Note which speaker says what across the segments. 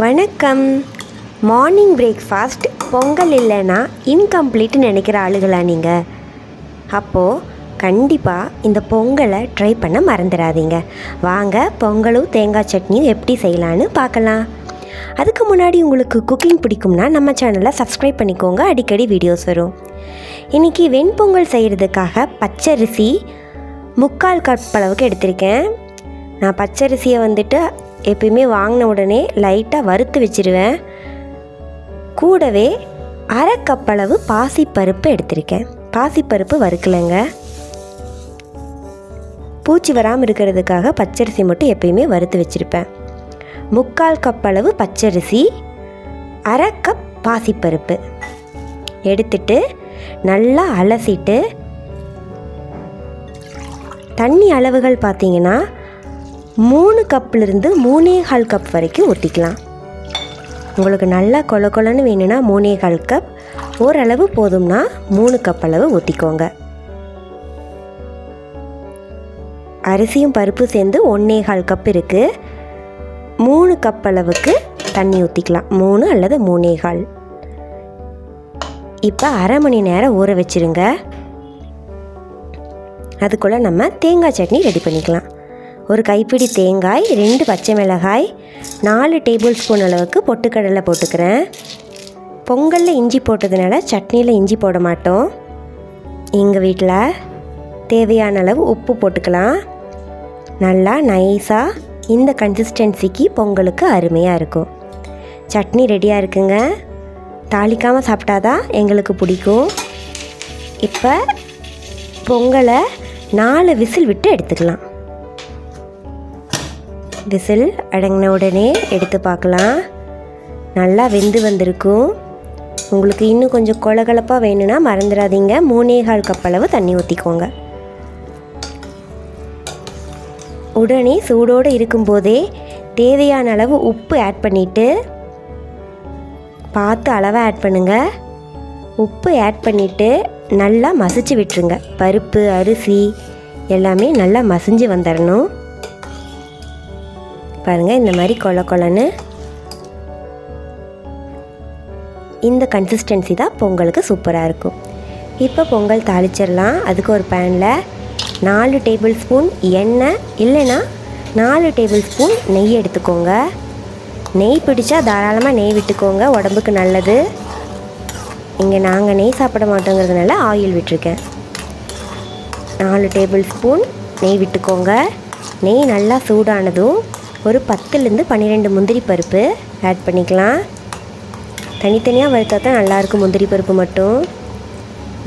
Speaker 1: வணக்கம். Morning breakfast Pongal இல்லைன்னா incomplete நினைக்கிற ஆளுகளா நீங்கள் அப்போது கண்டிப்பாக இந்த பொங்கலை ட்ரை பண்ண மறந்துடாதீங்க. வாங்க பொங்கலும் தேங்காய் சட்னியும் எப்படி செய்யலான்னு பார்க்கலாம். அதுக்கு முன்னாடி உங்களுக்கு குக்கிங் பிடிக்கும்னா நம்ம சேனலை சப்ஸ்கிரைப் பண்ணிக்கோங்க அடிக்கடி வீடியோஸ் வரும். இன்றைக்கி வெண்பொங்கல் செய்கிறதுக்காக பச்சரிசி முக்கால் கப் அளவுக்கு எடுத்திருக்கேன். நான் பச்சரிசியை வந்துட்டு எப்பயுமே வாங்கின உடனே லைட்டாக வறுத்து வச்சிருவேன். கூடவே அரை கப்பளவு பாசிப்பருப்பு எடுத்திருக்கேன். பாசிப்பருப்பு வறுக்கலைங்க. பூச்சி வராமல் இருக்கிறதுக்காக பச்சரிசி மட்டும் எப்பயுமே வறுத்து வச்சுருப்பேன். முக்கால் கப் அளவு பச்சரிசி அரை கப் பாசிப்பருப்பு எடுத்துட்டு நல்லா அலசிட்டு தண்ணி அளவுகள் பார்த்தீங்கன்னா மூணு கப்லேருந்து மூணே கால் கப் வரைக்கும் ஊற்றிக்கலாம் உங்களுக்கு நல்லா கொல கொலன்னு வேணும்னா மூணே கால் கப் ஓரளவு போதும்னா மூணு கப் அளவு ஊற்றிக்கோங்க அரிசியும் பருப்பு சேர்ந்து ஒன்றே கால் கப் இருக்குது மூணு கப் அளவுக்கு தண்ணி ஊற்றிக்கலாம் மூணு அல்லது மூணே கால். இப்போ அரை மணி நேரம் ஊற வச்சிருங்க. அதுக்குள்ளே நம்ம தேங்காய் சட்னி ரெடி பண்ணிக்கலாம். ஒரு கைப்பிடி தேங்காய் ரெண்டு பச்சை மிளகாய் நாலு டேபிள் ஸ்பூன் அளவுக்கு பொட்டுக்கடலை போட்டுக்கிறேன். பொங்கலில் இஞ்சி போட்டதுனால சட்னியில் இஞ்சி போட மாட்டோம். எங்கள் வீட்டில் தேவையான அளவு உப்பு போட்டுக்கலாம். நல்லா நைஸாக இந்த கன்சிஸ்டன்சிக்கு பொங்கலுக்கு அருமையாக இருக்கும். சட்னி ரெடியாக இருக்குங்க. தாளிக்காமல் சாப்பிட்டாதான் எங்களுக்கு பிடிக்கும். இப்போ பொங்கலை நாலு விசில் விட்டு எடுத்துக்கலாம். விசில் அடங்கின உடனே எடுத்து பார்க்கலாம். நல்லா வெந்து வந்திருக்கும். உங்களுக்கு இன்னும் கொஞ்சம் கொலகலப்பாக வேணும்னா மறந்துடாதீங்க. மூணே கால் கப் அளவு தண்ணி ஊற்றிக்கோங்க உடனே சூடோடு இருக்கும்போதே தேவையான அளவு உப்பு ஆட் பண்ணிவிட்டு பார்த்து அளவாக ஆட் பண்ணுங்கள் உப்பு ஆட் பண்ணிவிட்டு நல்லா மசிச்சு விட்டுருங்க. பருப்பு அரிசி எல்லாமே நல்லா மசிஞ்சு வந்துடணும் பாருங்கள் இந்த மாதிரி கொல கொலன்னு. இந்த கன்சிஸ்டன்சி தான் பொங்கலுக்கு சூப்பராக இருக்கும். இப்போ பொங்கல் தாளிச்சிடலாம். அதுக்கு ஒரு பேனில் நாலு டேபிள் ஸ்பூன் எண்ணெய் இல்லைன்னா நாலு டேபிள் ஸ்பூன் நெய் எடுத்துக்கோங்க. நெய் பிடிச்சா தாராளமாக நெய் விட்டுக்கோங்க உடம்புக்கு நல்லது. இங்கே நாங்கள் நெய் சாப்பிட மாட்டோங்கிறதுனால ஆயில் விட்டுருக்கேன். நாலு டேபிள் ஸ்பூன் நெய் விட்டுக்கோங்க. நெய் நல்லா சூடானதும் ஒரு பத்துலேருந்து பன்னிரெண்டு முந்திரி பருப்பு ஆட் பண்ணிக்கலாம். தனித்தனியாக வறுத்தா தான் நல்லாயிருக்கும் முந்திரி பருப்பு மட்டும்.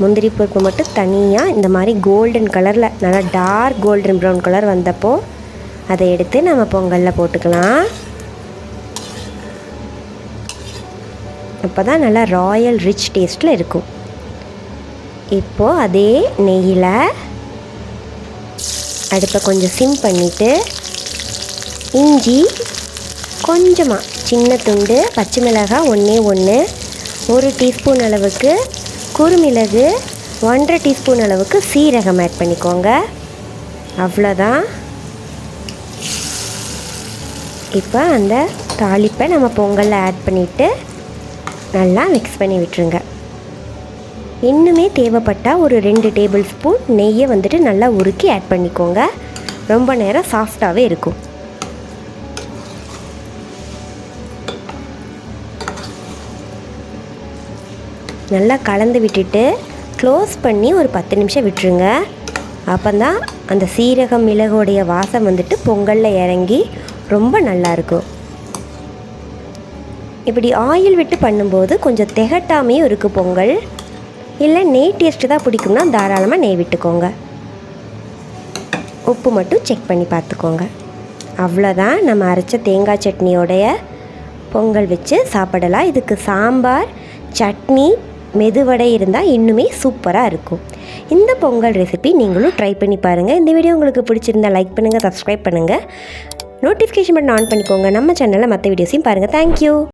Speaker 1: முந்திரி பருப்பு மட்டும் தனியாக இந்த மாதிரி கோல்டன் கலரில் நல்லா டார்க் கோல்டன் ப்ரௌன் கலர் வந்தப்போ அதை எடுத்து நம்ம பொங்கலில் போட்டுக்கலாம். அப்போ தான் நல்லா ராயல் ரிச் டேஸ்ட்டில் இருக்கும். இப்போது அதே நெய்யில் அடுப்பை கொஞ்சம் சிம் பண்ணிவிட்டு இஞ்சி கொஞ்சமாக சின்ன துண்டு பச்சை மிளகாய் ஒன்றே ஒன்று ஒரு டீஸ்பூன் அளவுக்கு குறுமிளகு ஒன்றரை டீஸ்பூன் அளவுக்கு சீரகம் ஆட் பண்ணிக்கோங்க. அவ்வளோதான் இப்போ அந்த தாளிப்பை நம்ம பொங்கலில் ஆட் பண்ணிவிட்டு நல்லா மிக்ஸ் பண்ணி விட்டுருங்க. இன்னுமே தேவைப்பட்டால் ஒரு ரெண்டு டேபிள் ஸ்பூன் நெய்யை வந்துட்டு நல்லா உருக்கி ஆட் பண்ணிக்கோங்க. ரொம்ப நேரம் சாஃப்டாகவே இருக்கும். நல்லா கலந்து விட்டுட்டு க்ளோஸ் பண்ணி ஒரு பத்து நிமிஷம் விட்டுருங்க. அப்போ தான் அந்த சீரகம் மிளகுடைய வாசம் வந்துட்டு பொங்கலில் இறங்கி ரொம்ப நல்லாயிருக்கும் இப்படி ஆயில் விட்டு பண்ணும்போது கொஞ்சம் திகட்டாமையும் இருக்குது பொங்கல். இல்லை நெய் டேஸ்ட்டு தான் பிடிக்கும்னா தாராளமாக நெய் விட்டுக்கோங்க. உப்பு மட்டும் செக் பண்ணி பார்த்துக்கோங்க. அவ்வளோதான் நம்ம அரைச்ச தேங்காய் சட்னியோடைய பொங்கல் வச்சு சாப்பிடலாம். இதுக்கு சாம்பார் சட்னி மெதுவடை இருந்தால் இன்னுமே சூப்பராக இருக்கும். இந்த பொங்கல் ரெசிபி நீங்களும் ட்ரை பண்ணி பாருங்கள் இந்த வீடியோ உங்களுக்கு பிடிச்சிருந்தா லைக் பண்ணுங்கள் சப்ஸ்கிரைப் பண்ணுங்கள் நோட்டிஃபிகேஷன் பட்டன் ஆன் பண்ணிக்கோங்க. நம்ம சேனலில் மற்ற வீடியோஸையும் பாருங்கள் தேங்க்யூ